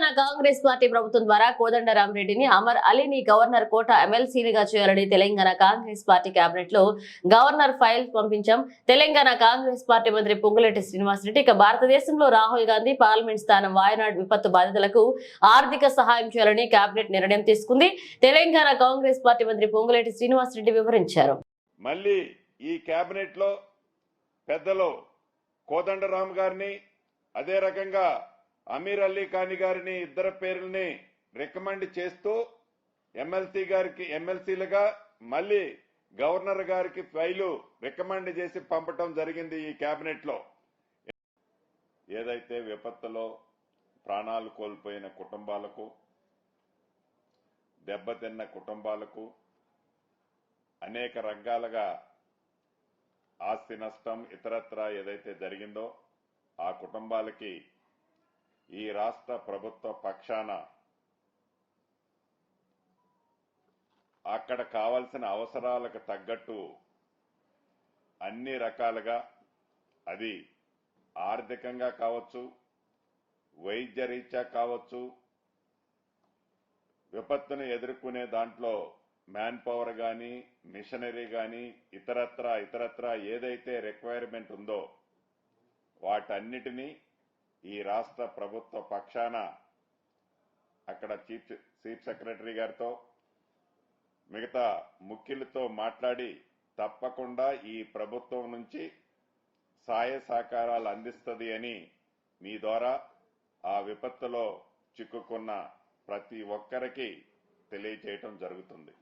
Telangana Congress party ప్రభుత్వం ద్వారా కోదండరామరెడ్డిని Amar అలీని governor కోట ఎమ్మెల్సీనిగా చేయాలని తెలంగాణ కాంగ్రెస్ పార్టీ కేబినెట్లో గవర్నర్ ఫైల్ పంపించాం. తెలంగాణ కాంగ్రెస్ పార్టీ మంత్రి పొంగులేటి శ్రీనివాసరెడ్డి ఇక భారతదేశంలో రాహుల్ గాంధీ పార్లమెంట్ స్థానం వాయనాడ్ విపత్తు బాధితులకు ఆర్థిక సహాయం చేయాలని కేబినెట్ నిర్ణయం తీసుకుంది. తెలంగాణ కాంగ్రెస్ పార్టీ మంత్రి పొంగులేటి శ్రీనివాసరెడ్డి వివరించారు. మళ్ళీ ఈ కేబినెట్లో పెద్దలు కోదండరామ్ గారిని అదే రకంగా అమీర్ అలీ ఖాని గారిని ఇద్దరు పేర్లని రికమెండ్ చేస్తూ ఎమ్మెల్సీ గారికి ఎమ్మెల్సీలుగా మళ్ళీ గవర్నర్ గారికి ఫైలు రికమెండ్ చేసి పంపటం జరిగింది ఈ కేబినెట్లో ఏదైతే విపత్తులో ప్రాణాలు కోల్పోయిన కుటుంబాలకు దెబ్బతిన్న కుటుంబాలకు అనేక రంగాలుగా ఆస్తి నష్టం ఇతరత్రా ఏదైతే జరిగిందో ఆ కుటుంబాలకి ఈ రాష్ట్ర ప్రభుత్వ పక్షాన అక్కడ కావలసిన అవసరాలకు తగ్గట్టు అన్ని రకాలుగా అది ఆర్థికంగా కావచ్చు వైద్య రీత్యా కావచ్చు విపత్తును ఎదుర్కొనే దాంట్లో మ్యాన్ పవర్ గాని మిషనరీ గాని ఇతరత్ర ఇతరత్ర ఏదైతే రిక్వైర్మెంట్ ఉందో వాటన్నిటినీ ఈ రాష్ట్ర ప్రభుత్వ పక్షాన అక్కడ చీఫ్ చీఫ్ సెక్రటరీ గారితో మిగతా ముఖ్యులతో మాట్లాడి తప్పకుండా ఈ ప్రభుత్వం నుంచి సాయ సహకారాలు అందిస్తుంది అని మీ ద్వారా ఆ విపత్తులో చిక్కుకున్న ప్రతి ఒక్కరికి తెలియచేయటం జరుగుతుంది.